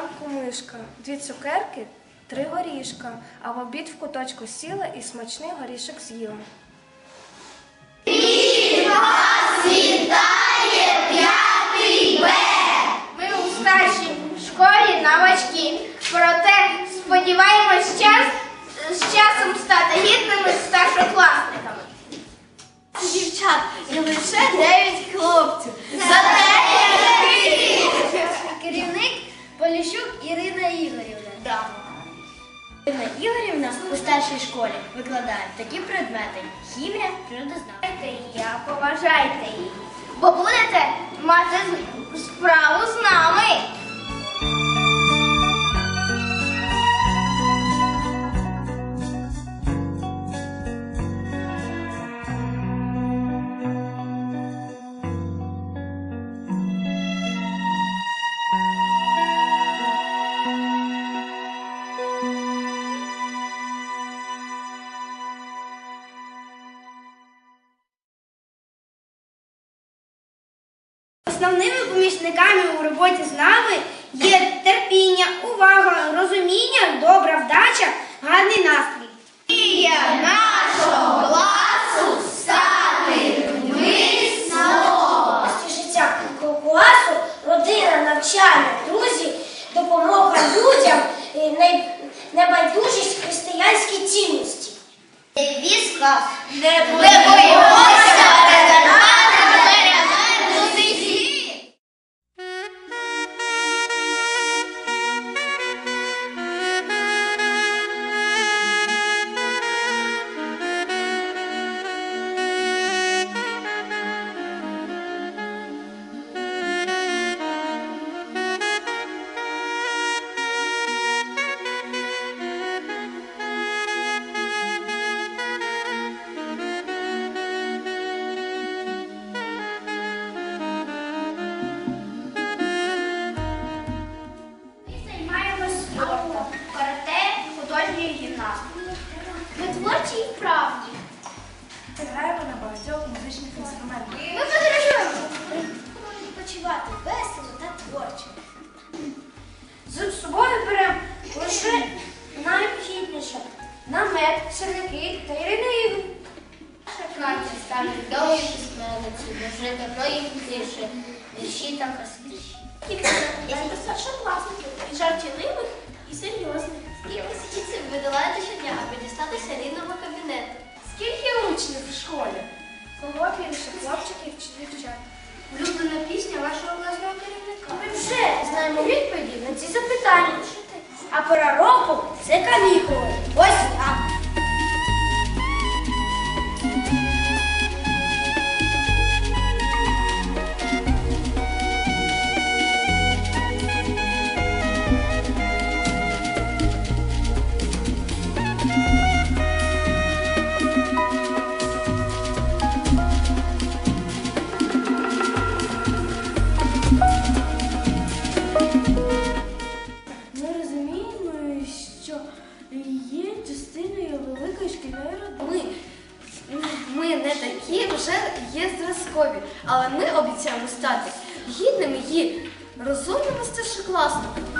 Зранку мишка, дві цукерки, три горішка, а в обід в куточку сіла і смачний горішок з'їла. Ми у старшій школі новачки. Проте сподіваємось час, з часом стати гідними старшокласниками. Дівчат і лише дев'ять хлопців. Зате керівник Поліщук Ірина Ігорівна. Ірина Ігорівна у старшій школі викладає такі предмети: хімія, природознавство. а поважайте її, бо будете мати справу з нами. Основними помічниками у роботі з нами є терпіння, увага, розуміння, добра вдача, гарний настрій. Нашого класу стати життя класу, родина, навчання, друзі, допомога людям, е, небайдужість християнські цінності. Девіз класу. Не боїмося дуже давно їм пише вірші та казки. Для старшокласників і жартівливих, і серйозних. Скільки січиців ви долаєте щодня, аби дістатися рідного кабінету? Скільки учнів в школі? Кого більше, хлопчиків чи дівчат? Улюблена пісня вашого власного керівника. Ми вже знаємо відповіді на ці запитання. А пора року це канікули. Ось так. частиною великої шкільної родини. Ми, не такі вже є зразкові, але ми обіцяємо стати гідними і розумними старшокласниками.